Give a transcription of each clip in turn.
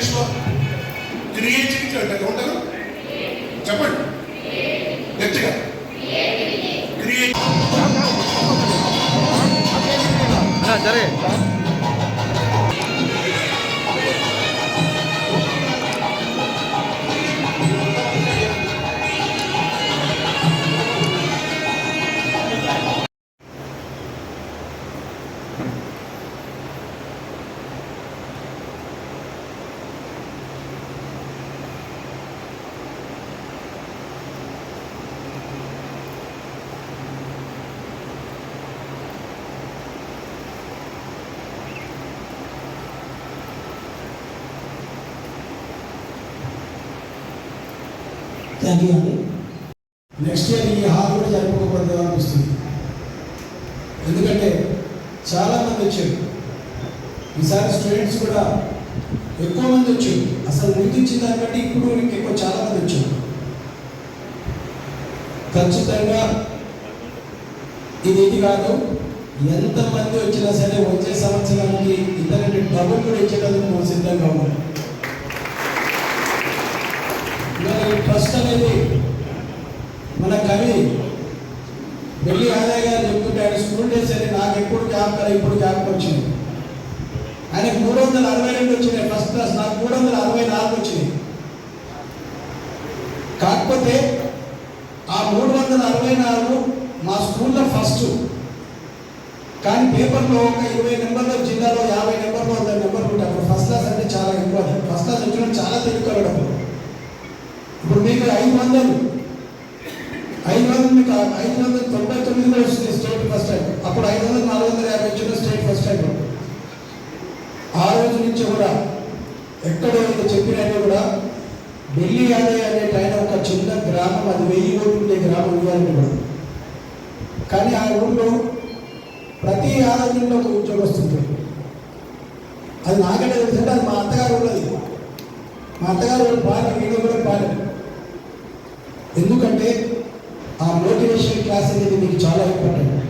ఇంగ్లీష్లో? క్రియేటివిటీ అంటే ఉంటారు? చెప్పండి. గట్టిగా. క్రియేటివిటీ. సరే. థ్యాంక్ నెక్స్ట్ ఇయర్ ఈ హాల్ కూడా జరుపుకోకూడదు అనిపిస్తుంది. ఎందుకంటే చాలా మంది వచ్చారు. ఈసారి స్టూడెంట్స్ కూడా ఎక్కువ మంది వచ్చారు. అసలు ముందు ఇచ్చిన దానికంటే ఇప్పుడు ఎక్కువ చాలా మంది వచ్చారు. ఖచ్చితంగా ఇది ఇది కాదు ఎంతమంది వచ్చినా సరే వచ్చే సంవత్సరానికి ఇతరులకి డబ్బులు కూడా ఇచ్చేటందుకు మనం సిద్ధంగా ఉన్నాం ఇవాళ ఈ ట్రస్ట్ అనేది మన కవి వెళ్ళి ఆదాయ గారు చెప్తుంటే ఆయన స్కూల్ డేస్ అని నాకు ఎప్పుడు జ్ఞాపకం ఇప్పుడు జ్ఞాపకం వచ్చింది. ఆయనకు మూడు వందల అరవై రెండు వచ్చినాయి ఫస్ట్ క్లాస్ నాకు మూడు వందల అరవై నాలుగు వచ్చినాయి. కాకపోతే ఆ మూడు వందల అరవై నాలుగు మా స్కూల్లో ఫస్ట్ కానీ పేపర్లో ఒక ఇరవై నెంబర్లో జిల్లాలో యాభై నెంబర్లో వంద నెంబర్లు ఉంటాయి. అప్పుడు ఫస్ట్ క్లాస్ అంటే చాలా ఎక్కువ. ఫస్ట్ క్లాస్ వచ్చిన చాలా తెలుగుకోవడం ఇప్పుడు మీకు ఐదు వందలు. ఐదు వందలు మీకు ఐదు వందల తొంభై తొమ్మిదిలో వచ్చింది స్టేట్ ఫస్ట్ టైం. అప్పుడు ఐదు వందల నాలుగు వందల యాభై వచ్చిన స్టేట్ ఫస్ట్ టైం. ఆ రోజు నుంచి కూడా ఎక్కడో ఇంకా చెప్పినట్టు కూడా ఢిల్లీ యాదయ్య అనే ఆయన ఒక చిన్న గ్రామం అది వెయ్యి ఓట్లు ఉండే గ్రామం ఇవ్వాలని కూడా. కానీ ఆ ఊళ్ళో ప్రతి ఆరోగ్యంలో ఒక ఉద్యోగం వస్తుంది. అది నాకే తెలుసు అది మా అత్తగారు ఉన్నది మా అత్తగారు కూడా బాగా కూడా బాగా ఎందుకంటే ఆ మోటివేషన్ క్లాస్ అనేది మీకు చాలా ఇంపార్టెంట్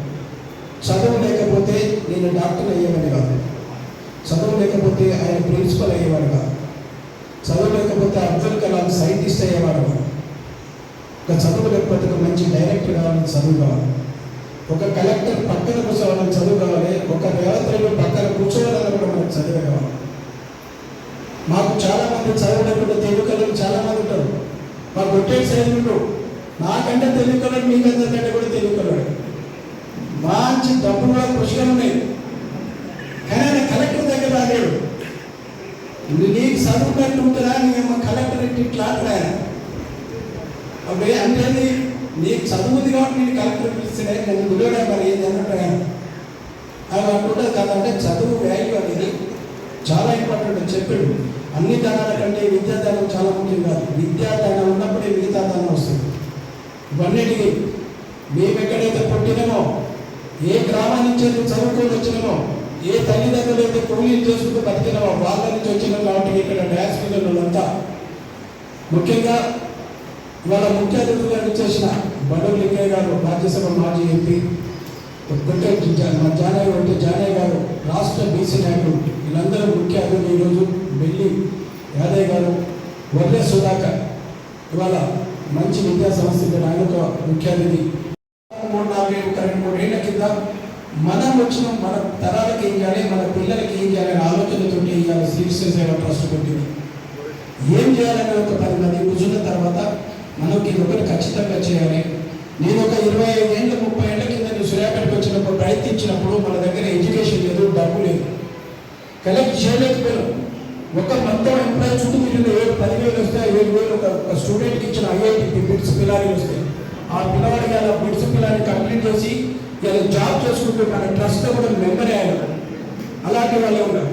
చదువు లేకపోతే నేను డాక్టర్ అయ్యేవాడిని కాదు. చదువు లేకపోతే ఆయన ప్రిన్సిపల్ అయ్యేవాడు కాదు. చదువు లేకపోతే అబ్దుల్ కలాం సైంటిస్ట్ అయ్యేవాడు కాదు. ఒక చదువు లేకపోతే ఒక మంచి డైరెక్టర్ కావాలని చదువు కావాలి. ఒక కలెక్టర్ పక్కన కూర్చోవాలని చదువు కావాలి. ఒక వ్యవస్థలో పక్కన కూర్చోవాలని కూడా మనకు చదువు కావాలి. మాకు చాలా మంది చదవలేకుండా తెలుగు చాలా మంది ఉంటారు. మా కొట్టేటి సైనికుడు నాకంటే తెలుగు మీకందరికంటే కూడా తెలుగు మంచి డబ్బులు కూడా పుష్కలు ఉన్నాయి. కానీ ఆయన కలెక్టర్ దగ్గర రాలేడు. నీకు చదువుకున్నట్టు ఉంటుందా నీ కలెక్టర్ ఇట్లా ఇట్లా ఆయన? అంటే అది నీకు చదువుంది కాబట్టి నేను కలెక్టర్ పిలిస్తే నన్ను గుడిగా మరి? ఏంది అన్నట్టు ఆయన. అది అనుకుంటుంది కదా అంటే చదువు వాల్యూ అనేది చాలా ఇంపార్టెంట్ అని చెప్పాడు. అన్ని దానాల కంటే విద్యాదానం చాలా ముఖ్యం కాదు. విద్యాదానం ఉన్నప్పుడే మిగతా దానం వస్తుంది. ఇవన్నిటికీ మేము ఎక్కడైతే పుట్టినామో ఏ గ్రామం నుంచి చదువుకొని వచ్చినామో ఏ తల్లిదండ్రులు అయితే కూలీలు చేసుకుంటూ బతికినామో వాళ్ళ నుంచి వచ్చినాం కాబట్టి ఇక్కడ డ్యాన్స్ మీద ముఖ్యంగా ఇవాళ ముఖ్య అతిథిగా చేసిన బడు లింగయ్య గారు రాజ్యసభ మాజీ ఎంపీ కొట్టే మా జానయ్య కొట్టే జానయ్య గారు రాష్ట్ర బీసీ నాయకుడు వీళ్ళందరూ ముఖ్య అతిథి ఈరోజు వెళ్ళి యాదయ్య గారు వర్రే సుధాకర్ ఇవాళ మంచి విద్యా సంస్థ ఇక్కడ ఆయన ఒక ముఖ్య అతిథి. మూడు నాలుగు ఏడు రెండు మూడు ఏళ్ళ కింద మనం వచ్చిన మన తరాలకి ఏం చేయాలి మన పిల్లలకి ఏం చేయాలి అనే ఆలోచనతో ఇవాళ శ్రీకృష్ణ సేవ ట్రస్ట్ పెట్టింది. ఏం చేయాలనే ఒక పది మంది కూర్చున్న తర్వాత మనకి ఇది ఒకటి ఖచ్చితంగా చేయాలి. నేను ఒక ఇరవై ఐదు ఏళ్ళ ముప్పై ఏళ్ళ కింద నేను సూర్యాపేటకు వచ్చినప్పుడు ప్రయత్నించినప్పుడు మన దగ్గర ఎడ్యుకేషన్ లేదు డబ్బు లేదు. కలెక్ట్ చేయలేకపోయాం ఒక మొత్తం ఎంప్లాయీ చుట్టూ మీరు ఏడు పదివేలు వస్తే ఏడు వేలు ఒక స్టూడెంట్కి ఇచ్చిన ఐఐటి బిడ్స్ పిల్లాడికి వస్తాయి. ఆ పిల్లవాడికి అలా బిడ్స్ పిల్లాడిని కంప్లీట్ చేసి ఇలా జాబ్ చేసుకుంటూ మన ట్రస్ట్లో కూడా మెంబర్ అయ్యారు అలాంటి వాళ్ళే ఉన్నారు.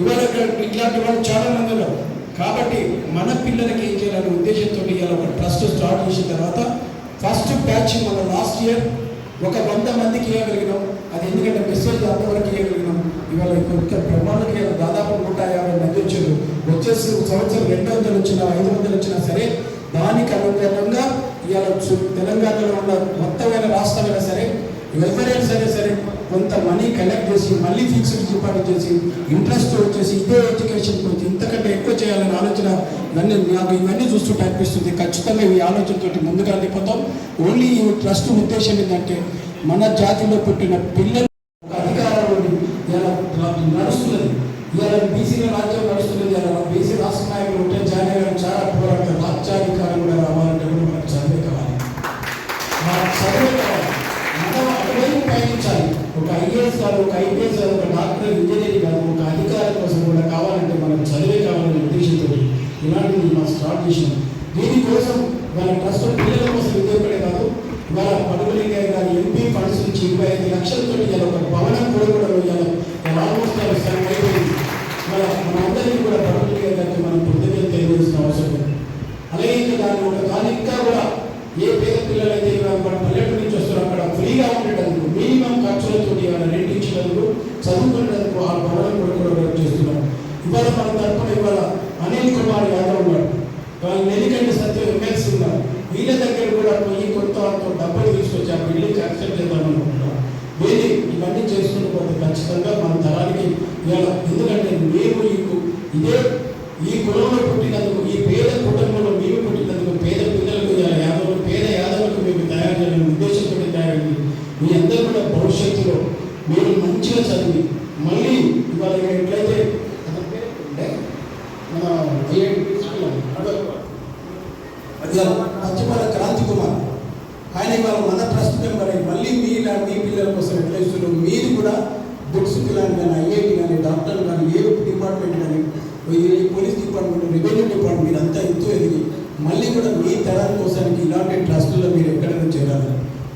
ఇవాళ ఇట్లాంటి వాళ్ళు చాలా మంది ఉన్నారు. కాబట్టి మన పిల్లలకి ఏం చేయాలనే ఉద్దేశంతో ఇలా ఒక ట్రస్ట్ స్టార్ట్ చేసిన తర్వాత ఫస్ట్ బ్యాచ్ మన లాస్ట్ ఇయర్ ఒక వంద మందికి ఇవ్వగలిగినాం అది ఎందుకంటే మెసేజ్ అంతవరకు ఇవ్వగలిగినాం ఇవాళ ఇక్కడ బ్రహ్మాండకి దాదాపు నూట యాభై మంది వచ్చారు. వచ్చేసి సంవత్సరం రెండు వందలు వచ్చినా ఐదు వందలు వచ్చినా సరే దానికి అనుగుణంగా ఇవాళ తెలంగాణలో ఉన్న మొత్తమైన రాష్ట్రమైనా సరే ఎవరైనా సరే సరే కొంత మనీ కలెక్ట్ చేసి మళ్ళీ ఫిక్స్డ్ డిపాజిట్ చేసి ఇంట్రెస్ట్ వచ్చేసి ఇదే ఎడ్యుకేషన్ గురించి ఇంతకంటే ఎక్కువ చేయాలనే ఆలోచన నన్ను నాకు ఇవన్నీ చూస్తుంటే అనిపిస్తుంది. ఖచ్చితంగా ఈ ఆలోచనతో ముందుగా వెళ్ళిపోతాం ఓన్లీ ఈ ట్రస్ట్ ఉద్దేశం ఏంటంటే మన జాతిలో పుట్టిన పిల్లలు అధికారంలోని అధికారంలో ఇలా నడుస్తున్నది. ఇలా బీసీల రాజ్యం నడుస్తున్నది. ఇలా బీసీ రాష్ట్ర నాయకులు ఉంటే జాయిన్ చాలా పోరాడతారు రాజ్యాధికారం కూడా రావాలంటే కూడా మనకు చదివే కావాలి. చదివే కావాలి. మనం అటువైపు పయనించాలి. ఒక ఐఏఎస్ కాదు ఒక ఐపీఎస్ కాదు ఒక డాక్టర్ ఇంజనీర్ కాదు ఒక అధికారం కోసం కూడా కావాలంటే మనం చదివే కావాలనే ఉద్దేశంతో ఇలాంటిది మనం స్టార్ట్ చేసినాం దీనికోసం మన ట్రస్ట్ పిల్లల కోసం విద్యపడే కాదు ఇవాళ పడుగులింగే గారి ఎంపీ ఫండ్స్ నుంచి ఇరవై ఐదు లక్షలతో ఇలా ఒక భవనం కూడా కూడా ఇలా ఆల్మోస్ట్ సగం అయిపోయింది మన మనందరికీ కూడా పడుగులింగే గారికి మనం కృతజ్ఞత తెలియజేసిన అవసరం ఉంది. అలాగే ఇంకా దాన్ని ఒక కానీ ఇంకా కూడా ఏ పేద పిల్లలైతే ఇవాళ మన పల్లెటూరు నుంచి వస్తారో అక్కడ ఫ్రీగా ఉండేటందుకు మినిమం ఖర్చులతో ఇవాళ రెంట్ ఇచ్చినందుకు చదువుకునేందుకు ఆ భవనం కూడా కూడా వర్క్ చేస్తున్నాం ఇవాళ మన తరపున ఇవాళ అనిల్ కుమార్ యాదవ్ ఉన్నాడు వాళ్ళ నెల్లికంటి సత్యం ఎమ్మెల్సీ ఉన్నారు వీళ్ళ దగ్గర కూడా పోయి కొంత అంత డబ్బులు తీసుకొచ్చి ఆ బిల్డింగ్ యాక్సెప్ట్ చేద్దాం అనుకుంటున్నాం వేది ఇవన్నీ చేసుకుని పోతే ఖచ్చితంగా మన తరానికి ఇవాళ ఎందుకంటే మేము ఈ ఇదే ఈ కులంలో పుట్టినందుకు ఈ పేద కుటుంబంలో మేము పుట్టినందుకు పేద పిల్లలకు యాదవులు పేద యాదవులకు మేము తయారు చేయాలని ఉద్దేశంతో తయారైంది మీ అందరూ కూడా భవిష్యత్తులో మీరు మంచిగా చదివి మళ్ళీ ఇవాళ ఎట్లయితే అతని పేరు ఏంటంటే? మన ఐఐటి తీసుకున్నాం పచ్చిమల క్రాంతి కుమార్ ఆయన ఇవాళ మన ట్రస్ట్ మెంబర్ అయ్యి మళ్ళీ మీ ఇలా మీ పిల్లల కోసం ఎట్లా ఇస్తున్నారు మీరు కూడా బుక్స్ పిల్లలు కానీ ఐఐటి కానీ డాక్టర్ కానీ ఏ డిపార్ట్మెంట్ కానీ ఈ పోలీస్ డిపార్ట్మెంట్ రెవెన్యూ డిపార్ట్మెంట్ మీరు అంతా ఎంతో ఎదిగి మళ్ళీ తరాల మీ కోసానికి ఇలాంటి ట్రస్టుల్లో మీరు ఎక్కడైనా చేరాలి.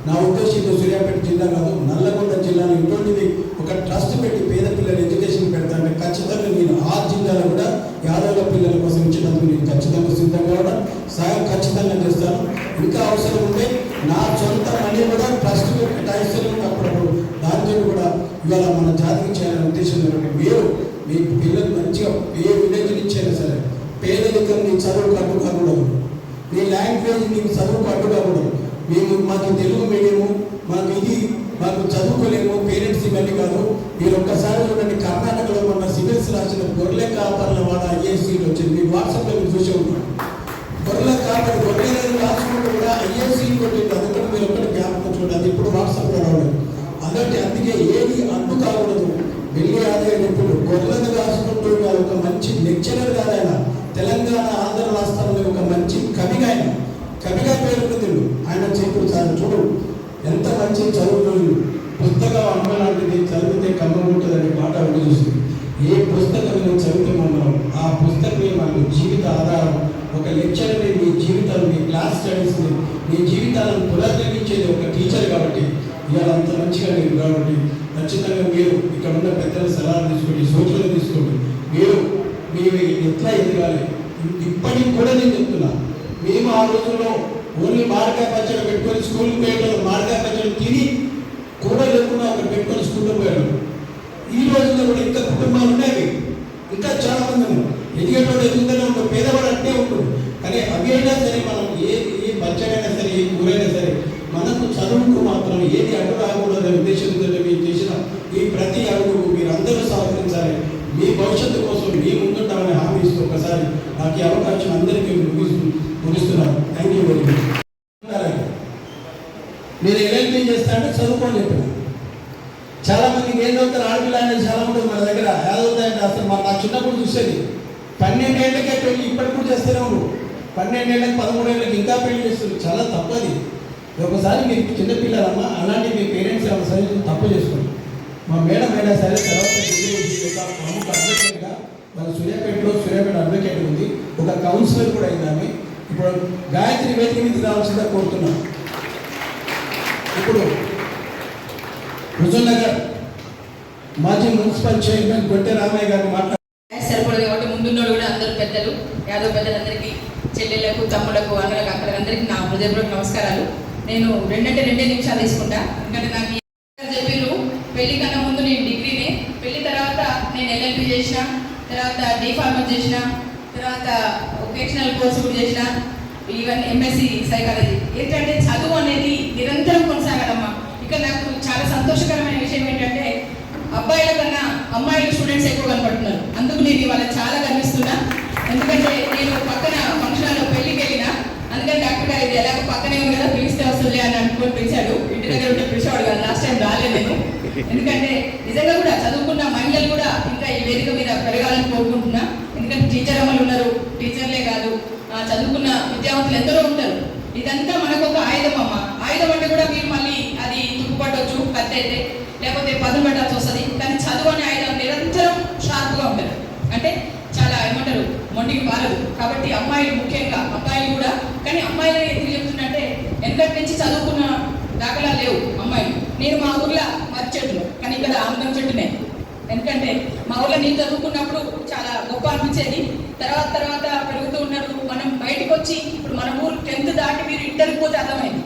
నా ఉద్దేశంతో సూర్యాపేట జిల్లా కాదు నల్లగొండ జిల్లాలో ఇటువంటిది ఒక ట్రస్ట్ పెట్టి పేద పిల్లల ఎడ్యుకేషన్ పెడతానంటే ఖచ్చితంగా నేను ఆ జిల్లాలో కూడా యాదవుల పిల్లల కోసం ఇచ్చినందుకు నేను ఖచ్చితంగా సిద్ధంగా కూడా సాయం ఖచ్చితంగా చేస్తాను. ఇంకా అవసరం ఉంటే నా సొంత మనీ కూడా ట్రస్ట్ కేటాయిస్తాను. అప్పుడప్పుడు దాంతో కూడా ఇవాళ మన జాతికి చేయాలనే ఉద్దేశం మీరు మీ పిల్లలు మంచిగా ఏ విలేజ్ నుంచి అయినా సరే పేదరికం నీ చదువు కట్టుకోకూడదు. కాకూడదు నీ లాంగ్వేజ్ నీకు చదువుకు అడ్డు కాకూడదు మేము మాకు తెలుగు మీడియము మాకు ఇది మాకు చదువుకోలేము పేరెంట్స్ ఇవన్నీ కాదు మీరు ఒక్కసారి చూడండి కర్ణాటకలో మొన్న సివిల్స్ రాసిన గొర్రె కాపర్ల వాడ ఐఏఎస్ సీట్ వచ్చింది మీరు వాట్సాప్లో మీరు చూసే ఉంటారు గొర్రెల కాపర్ గొర్రెలను రాసుకుంటూ కూడా ఐఏఎస్ సీట్ కొట్టింది అది కూడా మీరు ఒక్కటి జ్ఞాపకం చూడండి అది ఇప్పుడు వాట్సాప్లో రావడం అలాంటి అందుకే ఏది అడ్డు కాకూడదు వెళ్ళి ఆదాయ నిపుణుడు గొర్రెలను రాసుకుంటూ ఇవాళ ఒక మంచి లెక్చరర్ కాదు ఆయన తెలంగాణ ఆంధ్ర రాష్ట్రంలో ఒక మంచి కవిగా ఆయన కవిగా పేరుకుంది ఆయన చెప్పు సార్ చూడు ఎంత మంచి చదువులు పుస్తకం అమ్మ లాంటిది చదివితే కమ్మగుంటుందని మాట ఒకటి చూస్తుంది ఏ పుస్తకం నువ్వు చదివితే మనం ఆ పుస్తకమే మనకు జీవిత ఆధారం ఒక లెక్చర్ని మీ జీవితం మీ క్లాస్ స్టడీస్ని మీ జీవితాలను పునర్నిర్మించేది ఒక టీచర్ కాబట్టి ఇవాళ అంత మంచిగా మీరు కాబట్టి ఖచ్చితంగా మీరు ఇక్కడ ఉన్న పెద్దల సలహాలు తీసుకోండి సూచనలు తీసుకోండి. మీరు మీరు ఎట్లా ఎదగాలి? ఇప్పటికి కూడా నేను చెప్తున్నా. మేము ఆ రోజుల్లో ఓన్లీ మామిడికాయ పచ్చడి పెట్టుకొని స్కూల్కి పోయేటోళ్ళు మామిడికాయ పచ్చడి తిని కూడా లేకుండా అక్కడ పెట్టుకొని స్కూల్లో పోయాడు ఈ రోజుల్లో కూడా ఇంకా కుటుంబాలు ఉన్నాయి ఇంకా చాలా మంది ఎదిగేటోడు ఎదుగుతూనే ఉంటాడు పేదవాడు అంటే ఉంటాడు కానీ అవి అయినా సరే మనం ఏ ఏ పచ్చడైనా సరే ఏ కూరైనా సరే మనకు చదువుకు మాత్రం ఏది అడ్డు ఉద్దేశంతో మీరు చేసిన ఈ ప్రతి అడుగు మీరు అందరూ సహకరించాలి. మీ భవిష్యత్తు కోసం మీ ముందుంటామని హామీ ఇస్తూ ఒకసారి నాకు ఈ అవకాశం అందరికీ ముగిస్తూ ముగిస్తున్నాను. థ్యాంక్ యూ వెరీ మచ్ మీరు ఏం చేస్తా అంటే చదువుకోని చెప్పండి. చాలా మందికి ఏం చదువుతారు ఆడపిల్ల అనేది చాలా ఉంటుంది మన దగ్గర. ఏదవుతాయంటే అసలు మన నా చిన్నప్పుడు చూసేది పన్నెండేళ్ళకే పెళ్ళి ఇప్పటికి కూడా చేస్తూనే ఉండు పన్నెండేళ్ళకి పదమూడేళ్ళకి ఇంకా పెళ్ళి చేస్తుంది చాలా తప్పది ఒకసారి మీరు చిన్నపిల్లలమ్మా అలాంటి మీ పేరెంట్స్ ఏమైనా సరే తప్పు చేసుకోండి. మా మేడం అయినా సరే తర్వాత ప్రముఖ అడ్వకేట్గా మన సూర్యాపేటలో సూర్యాపేట అడ్వకేట్ ఉంది. ఒక కౌన్సిలర్ కూడా అయిందామె ఇప్పుడు గాయత్రి వేదిక మీద రావాల్సిందిగా కోరుతున్నాం. ఇప్పుడు నగర్ మాజీ మున్సిపల్ చైర్మన్ గొట్టె రామయ్య గారు మాట్లాడారు సరిపడదు కాబట్టి ముందున్నోడు కూడా అందరూ పెద్దలు యాదవ్ పెద్దలందరికీ చెల్లెళ్ళకు తమ్ములకు అన్నలకు అక్కలకు అందరికీ నా హృదయపూర్వక నమస్కారాలు. నేను రెండంటే రెండే నిమిషాలు తీసుకుంటా. ఎందుకంటే నాకు చెప్పిర్రు పెళ్ళి కన్నా ముందు నేను డిగ్రీనే పెళ్ళి తర్వాత నేను ఎల్ఎల్బి చేసిన తర్వాత డిఫార్మర్ చేసిన తర్వాత వొకేషనల్ కోర్సు కూడా చేసిన ఈవెన్ ఎంఎస్సి సైకాలజీ ఏంటంటే చదువు అనేది నిరంతరం కొనసాగాలమ్మా ఇక్కడ నాకు చాలా సంతోషకరమైన విషయం ఏంటంటే అబ్బాయిల కన్నా అమ్మాయిలు స్టూడెంట్స్ ఎక్కువ కనపడుతున్నారు. అందుకు నేను ఇవాళ చాలా కనిపిస్తున్నా ఎందుకంటే నేను పక్కన ఫంక్షన్లో అందుకని డాక్టర్ గారు ఇది ఎలాగో పక్కనే ఉంది కదా పిలిస్తే వస్తుంది అని అనుకుని పిలిచాడు. ఇంటి దగ్గర ఉంటే పిలిచేవాడు కానీ లాస్ట్ టైం రాలేదు నేను. ఎందుకంటే నిజంగా కూడా చదువుకున్న మహిళలు కూడా ఇంకా ఈ వేదిక మీద పెరగాలని కోరుకుంటున్నా. ఎందుకంటే టీచర్ అమ్మలు ఉన్నారు టీచర్లే కాదు. చదువుకున్న విద్యావంతులు ఎందరో ఉంటారు. ఇదంతా మనకు ఒక ఆయుధం అమ్మ. ఆయుధం అంటే కూడా మీరు మళ్ళీ అది తుప్పుపట్టవచ్చు కత్తి అయితే. లేకపోతే పదును పెట్టాల్సి వస్తుంది. కానీ చదువు అనే ఆయుధం నిరంతరం షార్ప్గా ఉంటుంది అంటే చాలా ఏమంటారు మొండికి బాలదు కాబట్టి అమ్మాయిలు ముఖ్యంగా అబ్బాయిలు కూడా కానీ అమ్మాయిలు ఎందుకు చెప్తున్నట్టే వెనకటి నుంచి చదువుకున్న దాఖలా లేవు అమ్మాయిలు. నేను మా ఊర్లో మర్రి చెట్లు కానీ ఇక్కడ ఆముదం చెట్టునే. ఎందుకంటే మా ఊర్లో నేను చదువుకున్నప్పుడు చాలా గొప్ప అనిపించేది. తర్వాత తర్వాత పెరుగుతూ ఉన్నారు. మనం బయటకు వచ్చి ఇప్పుడు మన ఊరు టెన్త్ దాటి మీరు ఇంటర్కి పోతే అర్థమైంది.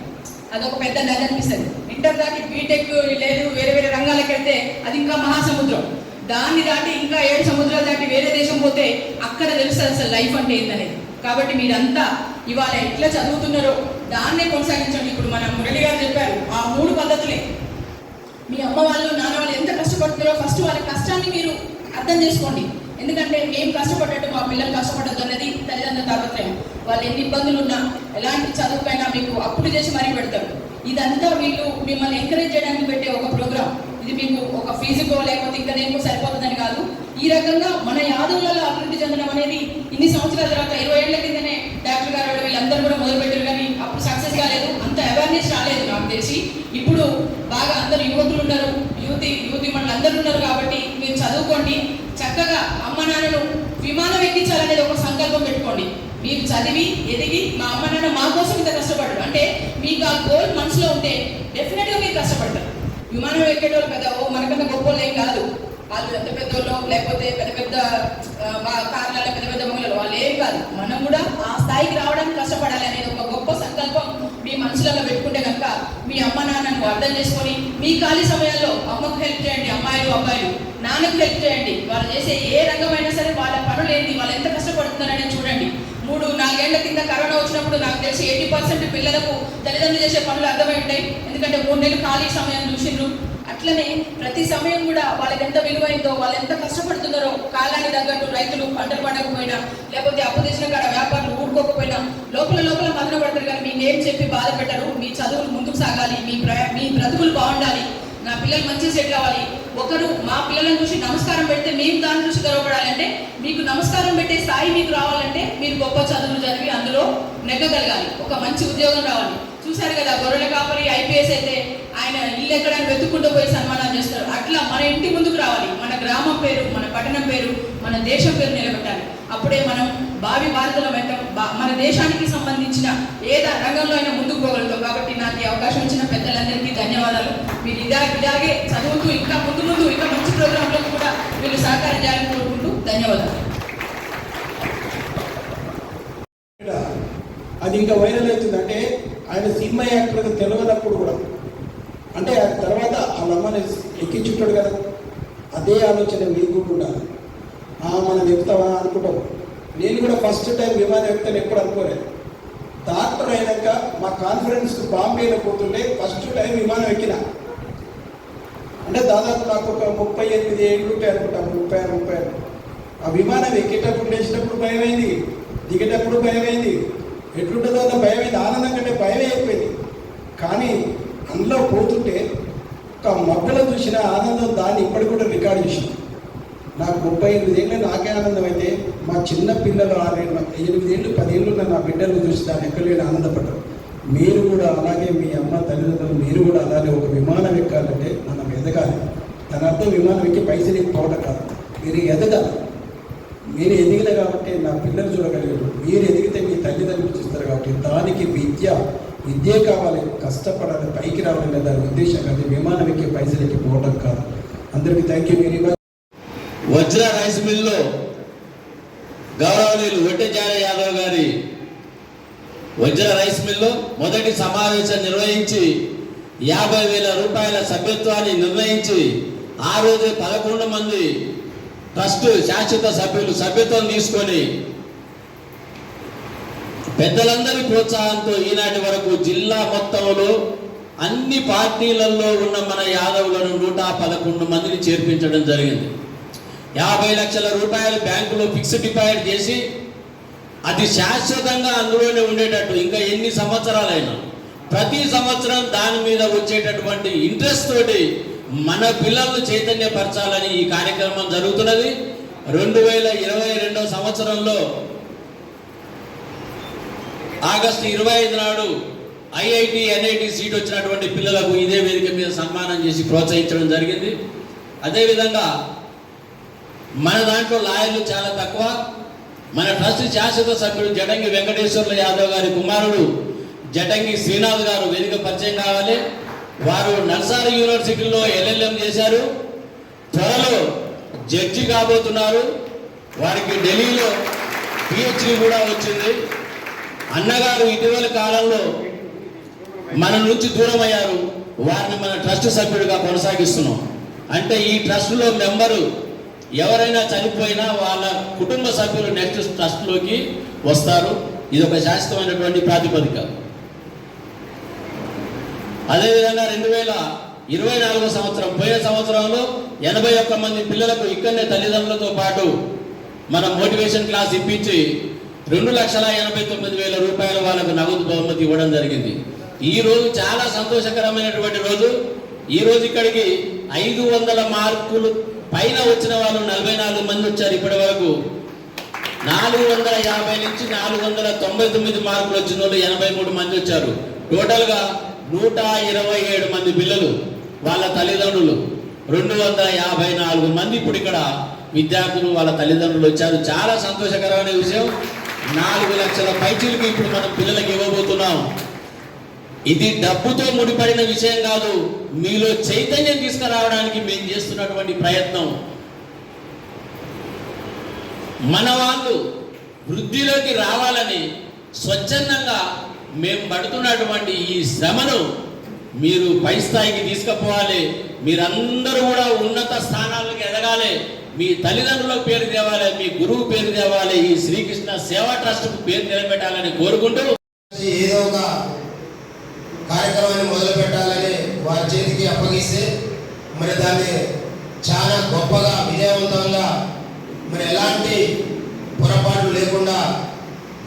అదొక పెద్ద నది అనిపిస్తుంది. ఇంటర్ దాటి బీటెక్ లేదు వేరే వేరే రంగాలకు వెళ్తే అది ఇంకా మహాసముద్రం. దాన్ని దాటి ఇంకా ఏడు సముద్రాలు దాటి వేరే దేశం పోతే అక్కడ తెలుస్తుంది అసలు లైఫ్ అంటే ఏందనేది. కాబట్టి మీరంతా ఇవాళ ఎట్లా చదువుతున్నారో దాన్నే కొనసాగించండి. ఇప్పుడు మన మురళి గారు చెప్పారు ఆ మూడు పద్ధతులే. మీ అమ్మ వాళ్ళు నాన్న వాళ్ళు ఎంత కష్టపడుతున్నారో ఫస్ట్ వాళ్ళ కష్టాన్ని మీరు అర్థం చేసుకోండి. ఎందుకంటే మేము కష్టపడ్డట్టు మా పిల్లలు కష్టపడద్దు అనేది తల్లిదండ్రుల తాపత్రయం. వాళ్ళు ఎన్ని ఇబ్బందులు ఉన్నా ఎలాంటి చదువుకైనా మీకు అప్పులు చేసి మరీ పెడతారు. ఇదంతా వీళ్ళు మిమ్మల్ని ఎంకరేజ్ చేయడానికి పెట్టే ఒక ప్రోగ్రామ్ ఇది మీకు ఒక ఫీజుకో లేకపోతే ఇంకా దేనికో సరిపోతుందని కాదు. ఈ రకంగా మన యాదవులలో అభివృద్ధి చెందడం అనేది ఇన్ని సంవత్సరాల తర్వాత ఇరవై ఏళ్ళ కిందనే డాక్టర్ గారు వీళ్ళందరూ కూడా మొదలుపెట్టారు కానీ అప్పుడు సక్సెస్ కాలేదు. అంత అవేర్నెస్ రాలేదు నాకు తెలిసి. ఇప్పుడు బాగా అందరు యువకులు ఉన్నారు. యువతి యువతి మనలు అందరూ ఉన్నారు కాబట్టి మీరు చదువుకోండి. చక్కగా అమ్మ నాన్నను విమానం ఎక్కించాలనేది ఒక సంకల్పం పెట్టుకోండి. మీరు చదివి ఎదిగి మా అమ్మ నాన్న మా కోసం ఇంత కష్టపడరు అంటే మీకు ఆ గోల్ మనసులో ఉంటే డెఫినెట్గా మీరు కష్టపడతారు. విమానం ఎక్కేటోళ్ళు కదా ఓ మనకన్నా గొప్ప ఏం కాదు. వాళ్ళు ఎంత పెద్దోళ్ళు లేకపోతే పెద్ద పెద్ద ఆ, పెద్ద పెద్ద బంగ్లాలు వాళ్ళు ఏం కాదు. మనం కూడా ఆ స్థాయికి రావడానికి కష్టపడాలి అనేది ఒక గొప్ప సంకల్పం మీ మనసులలో పెట్టుకుంటే కనుక మీ అమ్మ నాన్నను అర్థం చేసుకొని మీ ఖాళీ సమయాల్లో అమ్మకు హెల్ప్ చేయండి అమ్మాయిలు అబ్బాయిలు నాన్నకు హెల్ప్ చేయండి. వాళ్ళు చేసే ఏ రంగమైనా సరే వాళ్ళ పనులు ఏంటి వాళ్ళు ఎంత కష్టపడుతున్నారని చూడండి. మూడు నాలుగేళ్ళ కింద కరోనా వచ్చినప్పుడు నాకు తెలిసి ఎయిటీ పర్సెంట్ పిల్లలకు తల్లిదండ్రులు చేసే పనులు అర్థమై ఉంటాయి. ఎందుకంటే మూడు నెలలు ఖాళీ సమయం చూసిండ్రు. అట్లనే ప్రతి సమయం కూడా వాళ్ళకి ఎంత విలువైందో వాళ్ళు ఎంత కష్టపడుతున్నారో కాలానికి తగ్గట్టు రైతులు పంటలు పండకపోయినా లేకపోతే అప్పు తెచ్చిన కాడ వ్యాపారులు ఊడుకోకపోయినా లోపల లోపల మదన పడతారు కానీ మీ నేమ్ చెప్పి బాధ పెట్టరు. మీ చదువులు ముందుకు సాగాలి మీ ప్ర- మీ బ్రతుకులు బాగుండాలి. నా పిల్లలు మంచి సెట్ అవ్వాలి ఒకరు మా పిల్లలను చూసి నమస్కారం పెడితే మేము దాని చూసి గర్వపడాలి అంటే మీకు నమస్కారం పెట్టే స్థాయి మీకు రావాలంటే మీరు గొప్ప చదువులు చదివి అందులో నెగ్గగలగాలి. ఒక మంచి ఉద్యోగం రావాలి. చూశారు కదా గొర్రెల కాపరి ఐపీఎస్ అయితే ఇల్లు ఎక్కడానికి వెతుక్కుంటూ పోయి సన్మానం చేస్తారు. అట్లా మన ఇంటి ముందుకు రావాలి. మన గ్రామం పేరు మన పట్టణం పేరు మన దేశం పేరు నిలబెట్టాలి. అప్పుడే మనం భావి భారతలం వెంట బా- మన దేశానికి సంబంధించిన ఏ రంగంలో అయినా ముందుకు పోగలుగుతాం. కాబట్టి నాకు ఈ అవకాశం ఇచ్చిన పెద్దలందరికీ ధన్యవాదాలు. మీరు ఇదా ఇలాగే చదువుతూ ఇంకా ముందు ముందు ఇంకా మంచి ప్రోగ్రాంలకు కూడా మీరు సహకారం చేయాలని కోరుకుంటూ ధన్యవాదాలు. అది ఇంకా వైరల్ అవుతుంది. అంటే ఆయన సినిమా యాక్టర్గా తెలియనప్పుడు కూడా అంటే తర్వాత వాళ్ళ అమ్మని ఎక్కించుంటాడు కదా. అదే ఆలోచన మీకు కూడా ఉండాలి. ఆ, మనం ఎక్కుతావా అనుకుంటాం. నేను కూడా ఫస్ట్ టైం విమానం ఎక్కుతాను ఎప్పుడు అనుకోలేదు. డాక్టర్ అయినాక మా కాన్ఫరెన్స్కి బాంబేలో పోతుంటే ఫస్ట్ టైం విమానం ఎక్కిన. అంటే దాదాపు నాకు ఒక ముప్పై ఎనిమిది ఏళ్ళు అనుకుంటా ముప్పై ఆరు ముప్పై. ఆరు ఆ విమానం ఎక్కేటప్పుడు లేచినప్పుడు భయమైంది దిగేటప్పుడు భయమైంది. ఎట్లుంటుందో అన్న భయమైంది ఆనందం కంటే భయమే అయిపోయింది. కానీ అందులో పోతుంటే ఒక మొక్కలు చూసిన ఆనందం దాన్ని ఇప్పటికి కూడా రికార్డ్ చేసింది. నాకు ముప్పై ఎనిమిది ఏళ్ళు నాకే ఆనందం అయితే మా చిన్న పిల్లలు ఆరు ఎనిమిది ఏళ్ళు పదేళ్ళు నా బిడ్డలు చూసి దాన్ని ఎక్కలేని ఆనందపడ్డారు మీరు కూడా అలాగే మీ అమ్మ తల్లిదండ్రులు మీరు కూడా అలాగే ఒక విమానం ఎక్కాలంటే మనం ఎదగాలి. దాని అర్థం విమానం ఎక్కి పైసలు ఎక్కిపోవడం కాదు. మీరు ఎదగాలి. మీరు ఎదిగిన కాబట్టి నా పిల్లలు చూడగలిగారు. మీరు ఎదిగితే మీ తల్లిదండ్రులు చూస్తారు కాబట్టి దానికి విద్య విద్యే కావాలి కష్టపడాలి పైకి రావాలి దాని ఉద్దేశం కాదు. విమానం ఎక్కి పైసలు ఎక్కి పోవడం కాదు. అందరికీ thank you very much Vajra rice మిల్లో గౌరవనీయులు వెట్టచార్య యాదవ్ గారి వజ్ర రైస్ మిల్లో మొదటి సమావేశం నిర్వహించి యాభై వేల రూపాయల సభ్యత్వాన్ని నిర్ణయించి ఆ రోజు పదకొండు మంది ట్రస్ట్ శాశ్వత సభ్యులు సభ్యత్వం తీసుకొని పెద్దలందరి ప్రోత్సాహంతో ఈనాటి వరకు జిల్లా మొత్తంలో అన్ని పార్టీలలో ఉన్న మన యాదవులను నూట పదకొండు మందిని చేర్పించడం జరిగింది. యాభై లక్షల రూపాయలు బ్యాంకులో ఫిక్స్డ్ డిపాజిట్ చేసి అది శాశ్వతంగా అందులోనే ఉండేటట్టు ఇంకా ఎన్ని సంవత్సరాలైనా ప్రతి సంవత్సరం దాని మీద వచ్చేటటువంటి ఇంట్రెస్ట్ తోటి మన పిల్లలను చైతన్యపరచాలని ఈ కార్యక్రమం జరుగుతున్నది. రెండు వేల ఇరవై రెండవ సంవత్సరంలో ఆగస్టు ఇరవై ఐదు నాడు ఐఐటి ఎన్ఐటి సీట్ వచ్చినటువంటి పిల్లలకు ఇదే వేదిక మీద సన్మానం చేసి ప్రోత్సహించడం జరిగింది. అదేవిధంగా మన దాంట్లో లాయర్లు చాలా తక్కువ. మన ట్రస్ట్ శాశ్వత సభ్యుడు జటంగి వెంకటేశ్వర్ల యాదవ్ గారి కుమారుడు జటంగి శ్రీనాథ్ గారు వేదిక పరిచయం కావాలి. వారు నర్సారీ యూనివర్సిటీలో ఎల్ఎల్ఎం చేశారు. త్వరలో జడ్జి కాబోతున్నారు. వారికి ఢిల్లీలో పిహెచ్డి కూడా వచ్చింది. అన్నగారు ఇటీవల కాలంలో మన నుంచి దూరం అయ్యారు వారిని మన ట్రస్ట్ సభ్యుడిగా కొనసాగిస్తున్నాం. అంటే ఈ ట్రస్ట్లో మెంబరు ఎవరైనా చనిపోయినా వాళ్ళ కుటుంబ సభ్యులు నెక్స్ట్ ట్రస్ట్లోకి వస్తారు. ఇది ఒక శాశ్వతమైనటువంటి ప్రాతిపదిక. అదేవిధంగా రెండు వేల ఇరవై నాలుగో సంవత్సరం పోయిన సంవత్సరంలో ఎనభై ఒక్క మంది పిల్లలకు ఇక్కడనే తల్లిదండ్రులతో పాటు మన మోటివేషన్ క్లాస్ ఇప్పించి రెండు లక్షల ఎనభై తొమ్మిది వేల రూపాయల వాళ్ళకు నగదు బహుమతి ఇవ్వడం జరిగింది. ఈ రోజు చాలా సంతోషకరమైనటువంటి రోజు. ఈ రోజు ఇక్కడికి ఐదు వందల మార్కులు పైన వచ్చిన వాళ్ళు నలభై నాలుగు మంది వచ్చారు ఇప్పటి వరకు. నాలుగు వందల యాభై నుంచి నాలుగు వందల తొంభై తొమ్మిది మార్కులు వచ్చిన వాళ్ళు ఎనభై మూడు మంది వచ్చారు. టోటల్గా నూట ఇరవై ఏడు మంది పిల్లలు వాళ్ళ తల్లిదండ్రులు. రెండు వందల యాభై నాలుగు మంది ఇప్పుడు ఇక్కడ విద్యార్థులు వాళ్ళ తల్లిదండ్రులు వచ్చారు. చాలా సంతోషకరమైన విషయం. నాలుగు లక్షల పైచీలకు ఇప్పుడు మనం పిల్లలకి ఇవ్వబోతున్నాం. ఇది డబ్బుతో ముడిపడిన విషయం కాదు మీలో చైతన్యం తీసుకురావడానికి మేము చేస్తున్నటువంటి ప్రయత్నం. మన వాళ్ళు వృద్ధిలోకి రావాలని స్వచ్ఛందంగా మేము పడుతున్నటువంటి ఈ శ్రమను మీరు పై స్థాయికి తీసుకుపోవాలి. మీరందరూ కూడా ఉన్నత స్థానాలకు ఎదగాలి. మీ తల్లిదండ్రుల పేరు తేవాలి మీ గురువు పేరు తేవాలి ఈ శ్రీకృష్ణ సేవా ట్రస్ట్ పేరు నిలబెట్టాలని కోరుకుంటూ ఏదో ఒక కార్యక్రమాన్ని మొదలు పెట్టాలని వారి చేతికి అప్పగిస్తే మరి దాన్ని చాలా గొప్పగా విజయవంతంగా మరి ఎలాంటి పొరపాట్లు లేకుండా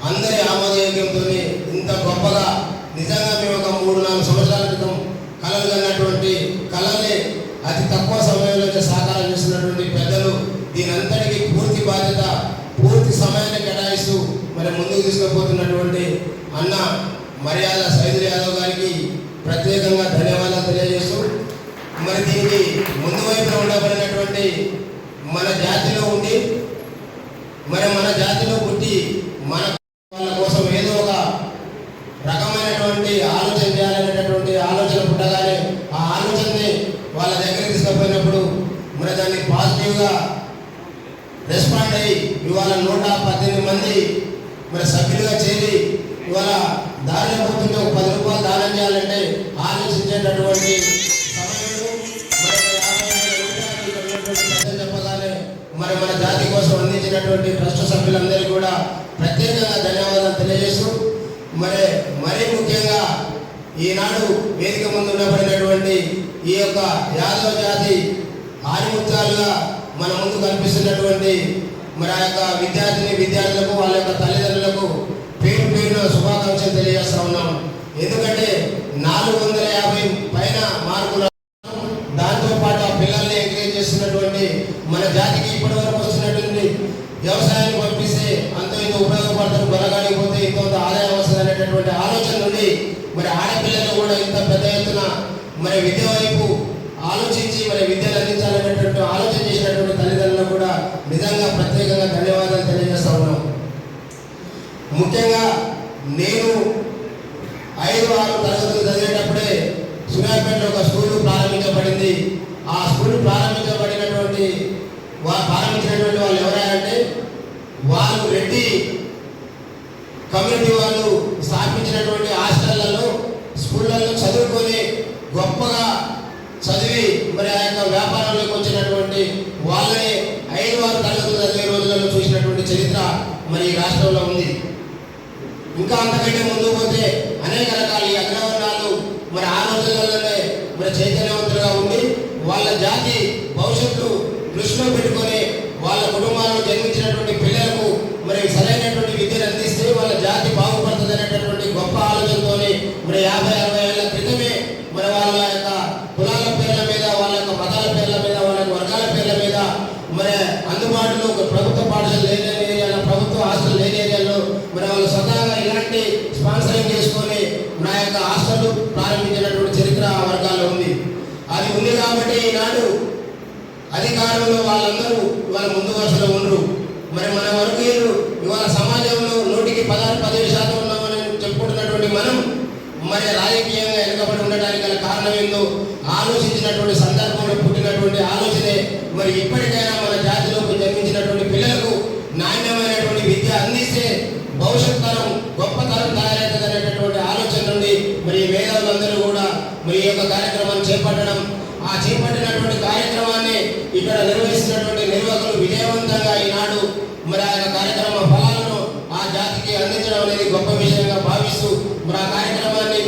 అందరి ఆమోదయోగ్యంతో ఇంత గొప్పగా నిజంగా మేము ఒక మూడు నాలుగు సంవత్సరాల క్రితం కళలు అన్నటువంటి కళల్ని అతి తక్కువ సమయంలో సాకారం చేస్తున్నటువంటి పెద్దలు దీనంతటికి పూర్తి బాధ్యత పూర్తి సమయాన్ని కేటాయిస్తూ మరి ముందుకు తీసుకుపోతున్నటువంటి అన్న మర్యాద సైదుల్ యాదవ్ గారికి ప్రత్యేకంగా ధన్యవాదాలు తెలియజేస్తూ మరి దీనికి ముందు వైపున ఉండబడినటువంటి మన జాతిలో ఉండి మరి మన జాతిలో పుట్టి మన వాళ్ళ కోసం ఏదో ఒక రకమైనటువంటి ఆలోచన చేయాలనేటటువంటి ఆలోచన పుట్టగానే ఆ ఆలోచనని వాళ్ళ దగ్గరికి తీసుకుపోయినప్పుడు మరి దాన్ని పాజిటివ్గా రెస్పాండ్ అయ్యి ఇవాళ నూట పద్దెనిమిది మంది మరి సభ్యులుగా చేరి ఇవాళ దారిలో పోతుంటే ఒక పది రూపాయలు దానం చేయాలంటే ఆలోచించేటటువంటి సమయంలో మరి చెప్పగానే మరి మన జాతి కోసం అందించినటువంటి ట్రస్ట్ సభ్యులందరికీ కూడా ప్రత్యేకంగా ధన్యవాదాలు తెలియజేస్తూ మరి మరీ ముఖ్యంగా ఈనాడు వేదిక ముందు ఉండబడినటువంటి ఈ యొక్క యాదవ జాతి ఆరిముత్యాలుగా మన ముందు కనిపిస్తున్నటువంటి మరి ఆ యొక్క విద్యార్థిని విద్యార్థులకు వాళ్ళ యొక్క తల్లిదండ్రులకు పేరు పేరున శుభాకాంక్షలు తెలియజేస్తా ఉన్నాం ఎందుకంటే నాలుగు వందల యాభై పైన మార్కులు దాంతో పాటు ఆ పిల్లల్ని ఎంకరేజ్ చేస్తున్నటువంటి మన జాతికి ఇప్పటి వరకు వస్తున్నటువంటి వ్యవసాయాన్ని పంపిస్తే అంత ఇంత ఉపయోగపడతారు బలగాడిపోతే ఇంకొంత ఇంత కొంత ఆదాయం వస్తుంది అనేటటువంటి ఆలోచన నుండి మరి ఆడపిల్లలు కూడా ఇంత పెద్ద ఎత్తున మరి విద్య వైపు ఆలోచించి మరి విద్యను అందించాలనేటువంటి ఆలోచన చేసినటువంటి తల్లిదండ్రులకు కూడా నిజంగా ప్రత్యేకంగా ధన్యవాదాలు తెలియజేస్తా ఉన్నాం ముఖ్యంగా నేను ఐదు ఆరు తరగతులు చదివేటప్పుడే సూర్యాపేటలో ఒక స్కూల్ ప్రారంభించబడింది. ఆ స్కూల్ ప్రారంభించబడినటువంటి ప్రారంభించినటువంటి వాళ్ళు ఎవరంటే వాళ్ళు రెడ్డి కమ్యూనిటీ వాళ్ళు స్థాపించినటువంటి హాస్టళ్ళలో స్కూళ్ళల్లో చదువుకొని గొప్పగా చదివి మరి ఆ యొక్క వ్యాపారంలోకి వచ్చినటువంటి వాళ్ళని ఐదు వారు తరగతులు చదివే రోజులలో చూసినటువంటి చరిత్ర మరి ఈ రాష్ట్రంలో ఉంది ఇంకా అంతకంటే ముందు పోతే అనేక రకాల ఈ అగ్రవర్ణాలు మరి ఆ రోజులలోనే మరి చైతన్యవంతులుగా ఉండి వాళ్ళ భవిష్యత్తు దృష్టిలో పెట్టుకొని వాళ్ళ కుటుంబాలను జన్మించినటువంటి పిల్లలకు మరి సరైనటువంటి విద్యను అందిస్తే వాళ్ళ జాతి బాగుపడుతుంది అనేటటువంటి గొప్ప ఆలోచనతోనే మరి యాభై అరవై ఏళ్ళ క్రితమే మరి వాళ్ళ యొక్క కులాల పేర్ల మీద వాళ్ళ యొక్క మతాల పేర్ల మీద వాళ్ళ యొక్క వర్గాల పేర్ల మీద మరి అందుబాటులో ఒక ప్రభుత్వ పాఠశాల లేని ఏరియాలో ప్రభుత్వ హాస్టల్ లేని ఏరియాలో మరి వాళ్ళు స్వతహాగా ఇలాంటి స్పాన్సరింగ్ చేసుకొని నా యొక్క హాస్టల్ ప్రారంభించినటువంటి చరిత్ర ఆ ఉంది కాబట్టి ఈనాడు అధికారంలో వాళ్ళందరూ ఇవాళ ముందు వరుసలో ఉండరు. మరి మన వర్గీయులు ఇవాళ సమాజంలో నూటికి పదహారు పదిహేడు శాతం ఉన్నామని చెప్పుకుంటున్నటువంటి మనం మరి రాజకీయంగా వెనుకబడి ఉండడానికి గల కారణం ఏందో ఆలోచించినటువంటి సందర్భంలో పుట్టినటువంటి ఆలోచనే. మరి ఇప్పటికైనా మన జాతిలోకి జన్మించినటువంటి పిల్లలకు నాణ్యమైనటువంటి విద్య అందిస్తే భవిష్యత్ తరం గొప్ప తరం తయారవుతుంది అనేటటువంటి ఆలోచన నుండి మరి మేధావులందరూ కూడా మరి ఈ యొక్క కార్యక్రమాన్ని చేపట్టడం చేపట్టినటువంటి కార్యక్రమాన్ని ఇక్కడ నిర్వహిస్తున్నటువంటి నిర్వాహకులు విజయవంతంగా ఈనాడు మరి ఆ కార్యక్రమ ఫలాలను ఆ జాతికి అందించడం అనేది గొప్ప విషయంగా భావిస్తూ మరి ఆ కార్యక్రమాన్ని